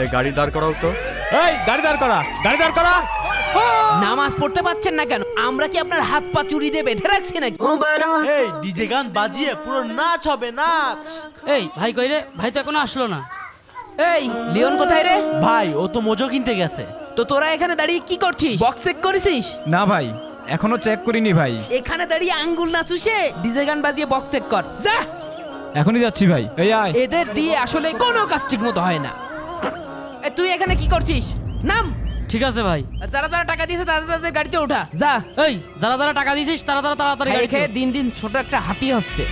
এই গাড়ি দাঁড় করাও তো। এই গাড়ি দাঁড় করা গাড়ি দাঁড় করা। নামাজ পড়তে পারছেন না কেন? আমরা কি আপনার হাত পা চুরি দিয়ে বেঁধে রাখছি নাকি? এই ডিজে গান বাজিয়ে পুরো নাচ হবে নাচ। এই ভাই কই রে? ভাই তো এখনও আসলো না। এই লিওন কোথায় রে? ভাই ও তো মোজো কিনতে গেছে। তো তোরা এখানে দাঁড়িয়ে কি করছিস? বক্স চেক করেছিস? না ভাই এখনও চেক করিনি ভাই। এখানে দাঁড়িয়ে আঙ্গুল না চুষে ডিজে গান বাজিয়ে বক্স চেক কর। যা! এখনই যাচ্ছি ভাই। এই আয়। এদের দিয়ে আসলে কোনো কাজ ঠিক মতো হয় না। তুই এখানে কি করছিস? নাম। ঠিক আছে ভাই। যারা যারা টাকা দিয়েছে তাদের তাদের গাড়িতে ওঠা যা। এই যারা যারা টাকা দিয়েছিস তারা তারা তাড়াতাড়ি গাড়ি খেয়ে দিন দিন ছোট একটা হাতি হচ্ছে।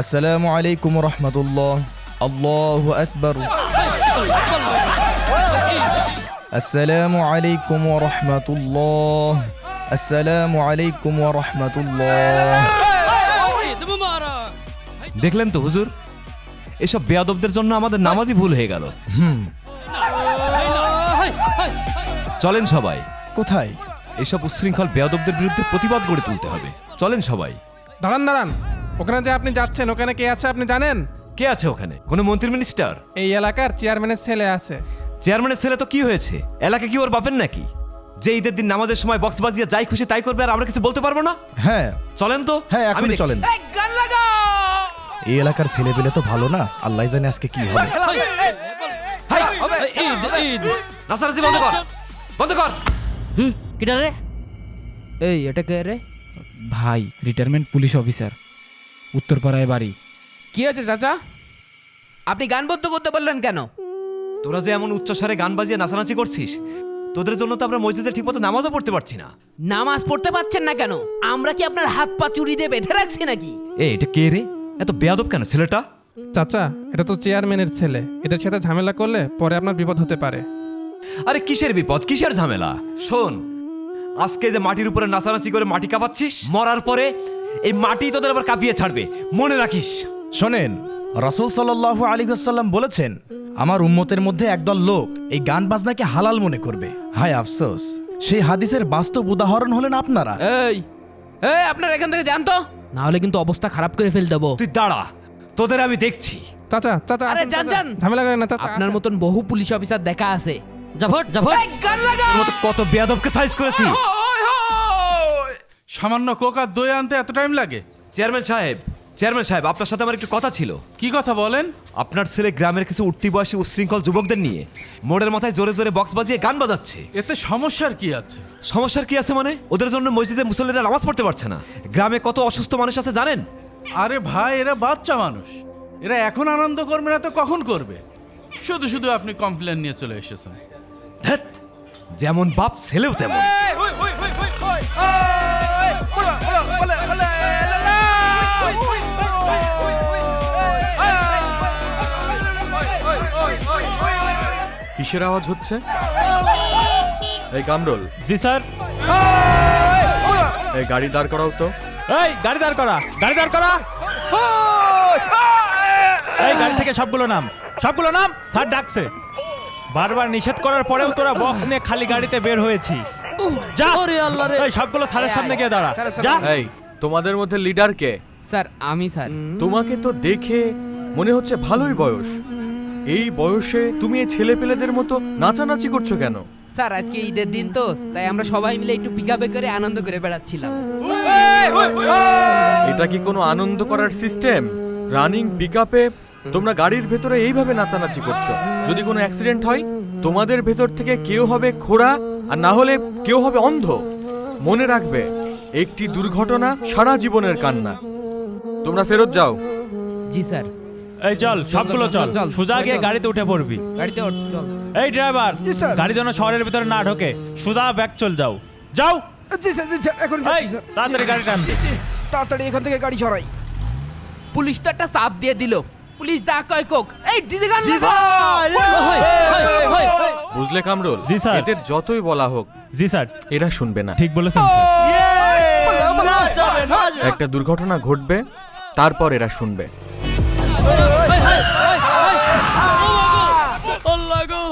আসসালামু আলাইকুম রহমতুল্লাহ। আল্লাহ আকবর। আসসালামু আলাইকুম রহমতুল্লাহ। আসসালামু আলাইকুম রহমতুল্লাহ। দেখলেন তো হুজুর? এসব বেয়াদবদের জন্য আমাদের নামাজই ভুল হয়ে গেল। হাই। চলেন সবাই। কোথায়? এসব উশৃঙ্খল বেয়াদবদের বিরুদ্ধে প্রতিবাদ গড়ে তুলতে হবে। চলেন সবাই। দাঁড়ান দাঁড়ান। ওখানে যে আপনি যাচ্ছেন ওখানে কে আছে আপনি জানেন? কে আছে ওখানে? কোনো মন্ত্রী মিনিস্টার? এই এলাকার চেয়ারম্যানের ছেলে আছে। চেয়ারম্যানের ছেলে তো কি হয়েছে? এলাকা কি ওর বাপের নাকি? যে ঈদের দিন নামাজের সময় বক্স বাজিয়ে যাই খুশি তাই করবে আর আমরা কিছু বলতে পারব না? হ্যাঁ। চলেন তো। হ্যাঁ আমি চলেন। গান লাগাও! এই এলাকার ছেলেপেলে তো ভালো না আল্লাহ জানে আজকে কি হবে হাই, এই, ঈদ, ঈদ। নাচানাচি বন্ধ কর বন্ধ কর হুম, কিটা রে এই এটা কে রে ভাই রিটায়ারমেন্ট পুলিশ অফিসার উত্তরপাড়ায় বাড়ি কি হয়েছে চাচা আপনি গান বন্ধ করতে বললেন কেন তোরা যে এমন উচ্চস্বরে গান বাজিয়ে নাচানাচি করছিস তোদের জন্য তো আমরা মসজিদে ঠিকমতো নামাজও পড়তে পারছি না নামাজ পড়তে পারছেন না কেন আমরা কি আপনার হাত পা চুরি দিয়ে বেঁধে রাখছি নাকি এ এটা কে রে এত বেয়াদব কেন ছেলেটা? চাচা এটা তো চেয়ারম্যানের ছেলে। এদের সাথে ঝামেলা করলে পরে আপনার বিপদ হতে পারে। আরে কিসের বিপদ? কিসের ঝামেলা? শোন আজকে যে মাটির উপরে নাচানাচি করে মাটি কাঁপাচ্ছিস মরার পরে এই মাটি তোদের আবার কাঁপিয়ে ছাড়বে। মনে রাখিস। শোনেন রাসূল সাল্লাল্লাহু আলাইহি ওয়াসাল্লাম বলেছেন আমার উম্মতের মধ্যে একদল লোক এই গান বাজনাকে হালাল মনে করবে। হায় আফসোস সেই হাদিসের বাস্তব উদাহরণ হলেন আপনারা। এই এই আপনার এখান থেকে যান তো। না হলে কিন্তু অবস্থা খারাপ করে ফেল দেবো তুই দাঁড়া তোদের আমি দেখছি চাচা চাচা আরে আসুন, যান, চাচা। যান। ঝামেলা করেন না চাচা আপনার আসুন। মতন বহু পুলিশ অফিসার দেখা আছে জাভট জাভট এই, গান লাগা! তোর মতো কত বেয়াদবকে সাইজ করেছি ওই, ওই। সামান্য কোকা দই আনতে এত টাইম লাগে চেয়ারম্যান সাহেব চেয়ারম্যান সাহেব আপনার সাথে আমার একটু কথা ছিল। কি কথা বলেন? আপনার ছেলে গ্রামের কিছু উঠতি বয়সী উশৃঙ্খল যুবকদের নিয়ে মোড়ের মাথায় জোরে জোরে বক্স বাজিয়ে গান বাজাচ্ছে। এতে সমস্যার কি আছে? সমস্যার কি আছে মানে? ওদের জন্য মসজিদে মুসল্লিরা নামাজ পড়তে পারছে না। গ্রামে কত অসুস্থ মানুষ আছে জানেন? আরে ভাই এরা বাচ্চা মানুষ। এরা এখন আনন্দ করবে না তো কখন করবে? শুধু শুধু আপনি কমপ্লেন নিয়ে চলে এসেছেন। ধ্যাত যেমন বাপ ছেলেও তেমন। কিসের আওয়াজ হচ্ছে? এই কামরুল। জি স্যার। এই গাড়ি দাঁড় করাও তো। এই গাড়ি দাঁড় করা গাড়ি দাঁড় করা। এই গাড়ি থেকে সবগুলো নাম সবগুলো নাম স্যার ডাকছে। বারবার নিষেধ করার পরেও তোরা বক্স নিয়ে খালি গাড়িতে বের হয়েছিস। যা। ওরে আল্লাহ রে। এই সবগুলো স্যারের সামনে গিয়ে দাঁড়া। যা। এই তোমাদের মধ্যে লিডার কে? স্যার আমি স্যার। তোমাকে তো দেখে মনে হচ্ছে ভালোই বয়স। এই বয়সে তুমি এই ছেলে পেলেদের মতো নাচানাচি করছ কেন? স্যার আজকে ঈদের দিন তো তাই আমরা সবাই মিলে একটু পিকাপে করে আনন্দ করে বেড়াচ্ছিলাম। এটা কি কোনো আনন্দ করার সিস্টেম রানিং পিকআপে তোমরা গাড়ির ভেতরে এইভাবে নাচানাচি করছ। যদি কোনো অ্যাক্সিডেন্ট হয় তোমাদের ভেতর থেকে কেউ হবে খোড়া আর না হলে কেউ হবে অন্ধ। মনে রাখবে একটি দুর্ঘটনা সারা জীবনের কান্না। তোমরা ফেরত যাও। জি স্যার। এই চল সবগুলো চল, সোজা গিয়ে গাড়িতে উঠে পড়বি। গাড়িতে ওঠ চল। এই ড্রাইভার গাড়ি যেন শহরের ভিতরে না ঢোকে। সোজা ব্যাক চল যাও। যাও। জি স্যার জি স্যার এখন এই যাচ্ছি স্যার। তাড়াতাড়ি গাড়ি টান তাড়াতাড়ি এখান থেকে গাড়ি সরাই। পুলিশ তো একটা চাপ দিয়ে দিল। পুলিশ যা কয় কোক। এই ডিজে গান। বুঝলে কামরুল? জি, স্যার। এদের যতই বলা হোক জি স্যার। এরা শুনবে না। ঠিক বলেছেন স্যার। একটা দুর্ঘটনা ঘটবে তারপর এরা শুনবে। আল্লাহ গো।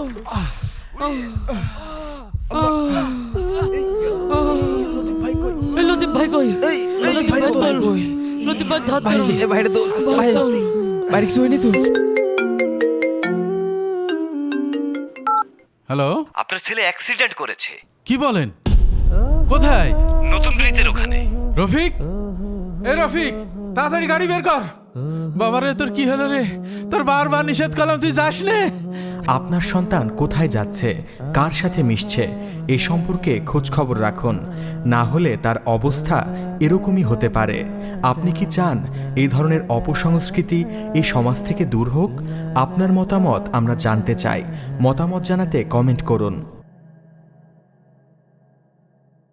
লতিফ ভাই কই এই লতিফ ভাই কই? এই লতিফ ভাই ভাই তো কই? প্রদীপ ভাই ধর ভাই এ বাইরে তো ভাই। বাইরে কিছু হয়নি তো? হ্যালো? আপনার ছেলে অ্যাক্সিডেন্ট করেছে। কি বলেন? কোথায়? নতুন ব্রিজের ওখানে। রফিক? এ রফিক তাড়াতাড়ি গাড়ি বের কর। বাবারে, তোর কি হলো রে? তোর বারবার নিষেধ করলাম, তুই যাস নে। আপনার সন্তান কোথায় যাচ্ছে? কার সাথে মিশছে? এ সম্পর্কে খোঁজ খবর রাখুন। না হলে তার অবস্থা এরকমই হতে পারে। আপনি কি চান এই ধরনের অপসংস্কৃতি এই সমাজ থেকে দূর হোক? আপনার মতামত আমরা জানতে চাই। মতামত জানাতে কমেন্ট করুন।